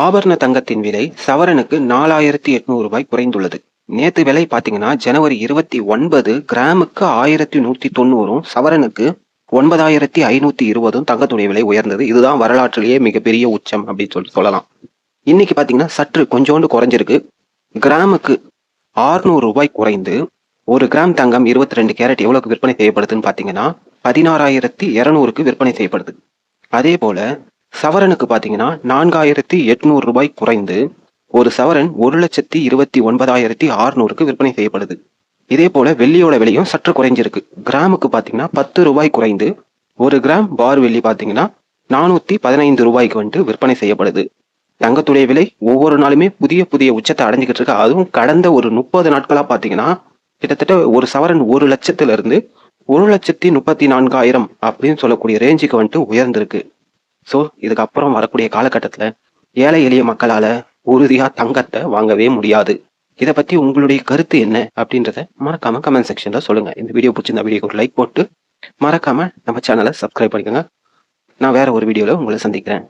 ஆபரண தங்கத்தின் விலை சவரனுக்கு நாலாயிரத்தி எட்நூறு ரூபாய் குறைந்துள்ளது. நேற்று விலை பார்த்தீங்கன்னா ஜனவரி இருபத்தி ஒன்பது கிராமுக்கு ஆயிரத்தி நூத்தி தொண்ணூறும் சவரனுக்கு ஒன்பதாயிரத்தி ஐநூத்தி இருபதும் தங்கத்துடைய விலை உயர்ந்தது. இதுதான் வரலாற்றிலேயே மிகப்பெரிய உச்சம் அப்படின்னு சொல்லி சொல்லலாம். இன்னைக்கு பாத்தீங்கன்னா சற்று கொஞ்சோண்டு குறைஞ்சிருக்கு. கிராமுக்கு ஆறுநூறு ரூபாய் குறைந்து ஒரு கிராம் தங்கம் இருபத்தி ரெண்டு கேரட் எவ்வளவுக்கு விற்பனை செய்யப்படுதுன்னு பாத்தீங்கன்னா பதினாறாயிரத்தி இருநூறுக்கு விற்பனை செய்யப்படுது. அதே போல சவரனுக்கு பார்த்தீங்கன்னா நான்காயிரத்தி எட்நூறு ரூபாய் குறைந்து ஒரு சவரன் ஒரு லட்சத்தி இருபத்தி ஒன்பதாயிரத்தி அறுநூறுக்கு விற்பனை செய்யப்படுது. இதே போல வெள்ளியோட விலையும் சற்று குறைஞ்சிருக்கு. கிராமுக்கு பார்த்தீங்கன்னா பத்து ரூபாய் குறைந்து ஒரு கிராம் பார் வெள்ளி பார்த்தீங்கன்னா நானூத்தி பதினைந்து ரூபாய்க்கு வந்துட்டு விற்பனை செய்யப்படுது. தங்கத்துடைய விலை ஒவ்வொரு நாளுமே புதிய புதிய உச்சத்தை அடைஞ்சிக்கிட்டு இருக்கு. அதுவும் கடந்த ஒரு முப்பது நாட்களா பாத்தீங்கன்னா கிட்டத்தட்ட ஒரு சவரன் ஒரு லட்சத்துல இருந்து ஒரு லட்சத்தி முப்பத்தி நான்காயிரம் அப்படின்னு சொல்லக்கூடிய ரேஞ்சுக்கு வந்துட்டு உயர்ந்திருக்கு. ஸோ இதுக்கப்புறம் வரக்கூடிய காலகட்டத்துல ஏழை எளிய மக்களால உறுதியா தங்கத்தை வாங்கவே முடியாது. இதை பத்தி உங்களுடைய கருத்து என்ன அப்படின்றத மறக்காம கமெண்ட் செக்ஷன்ல சொல்லுங்க. இந்த வீடியோ பிடிச்சிருந்த வீடியோக்கு ஒரு லைக் போட்டு மறக்காம நம்ம சேனலை சப்ஸ்கிரைப் பண்ணிக்கோங்க. நான் வேற ஒரு வீடியோல உங்களை சந்திக்கிறேன்.